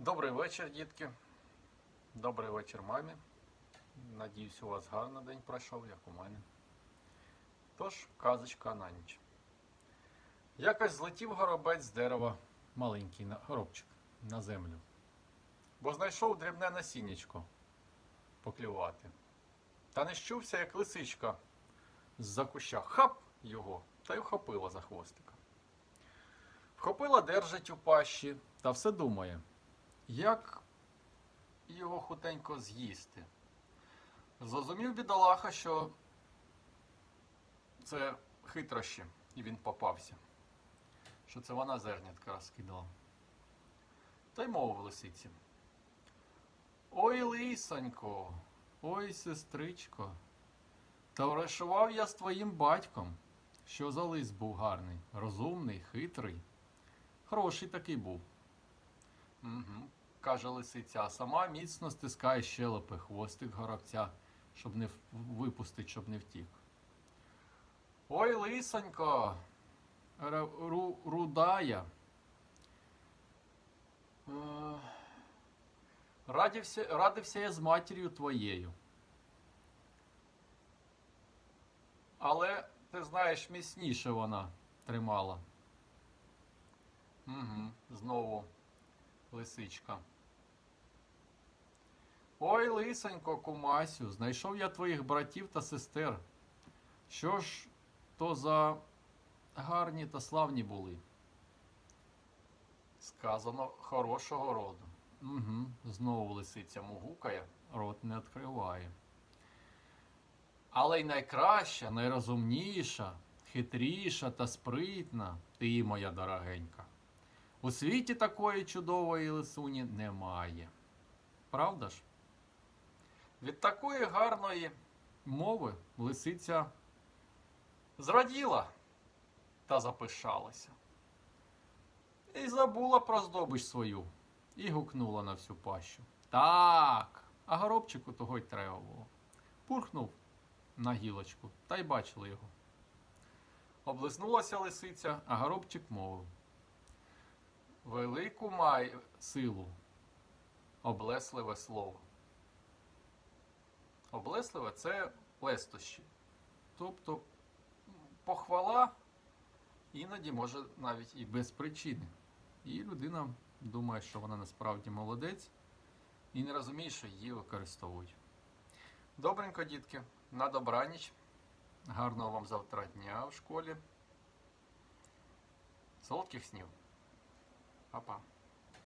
Добрий вечір, дітки. Добрий вечір, мамі. Надіюсь, у вас гарно день пройшов, як у мене. Тож, казочка на ніч. Якось злетів горобець з дерева, маленький горобчик, на землю. Бо знайшов дрібне насіннячко поклювати. Та не щувся, як лисичка з-за куща. Хап його та й вхопила за хвостика. Вхопила, держить у пащі та все думає, як його хутенько з'їсти. Зрозумів бідолаха, що це хитрощі, і він попався. Що це вона зернятка розкидала. Та й мовив лисиці. Ой, лисонько, ой, сестричко, товаришував я з твоїм батьком, що за лис був гарний, розумний, хитрий. Хороший такий був. Угу, каже лисиця, сама міцно стискає щелепи хвостик горобця, щоб не випустить, щоб не втік. Ой, лисонько, ру, рудая. Е, Радився, радився я з матір'ю твоєю. Але, ти знаєш, міцніше вона тримала. Угу, знову лисичка. Ой, лисонько, кумасю, знайшов я твоїх братів та сестер. Що ж то за гарні та славні були? Сказано хорошого роду. Угу, знову лисиця мугукає, рот не відкриває. Але й найкраща, найрозумніша, хитріша та спритна ти, моя дорогенька. У світі такої чудової лисуні немає. Правда ж? Від такої гарної мови лисиця зраділа та запишалася. І забула про здобич свою і гукнула на всю пащу. Так, а горобчику того й треба було. Пурхнув на гілочку, та й бачили його. Облизнулася лисиця, а горобчик мовив. Велику май силу, облесливе слово. Облесливе це лестощі. Тобто похвала іноді може навіть і без причини. І людина думає, що вона насправді молодець і не розуміє, що її використовують. Добренько, дітки, на добраніч. Гарного вам завтра дня в школі. Солодких снів. Па-па.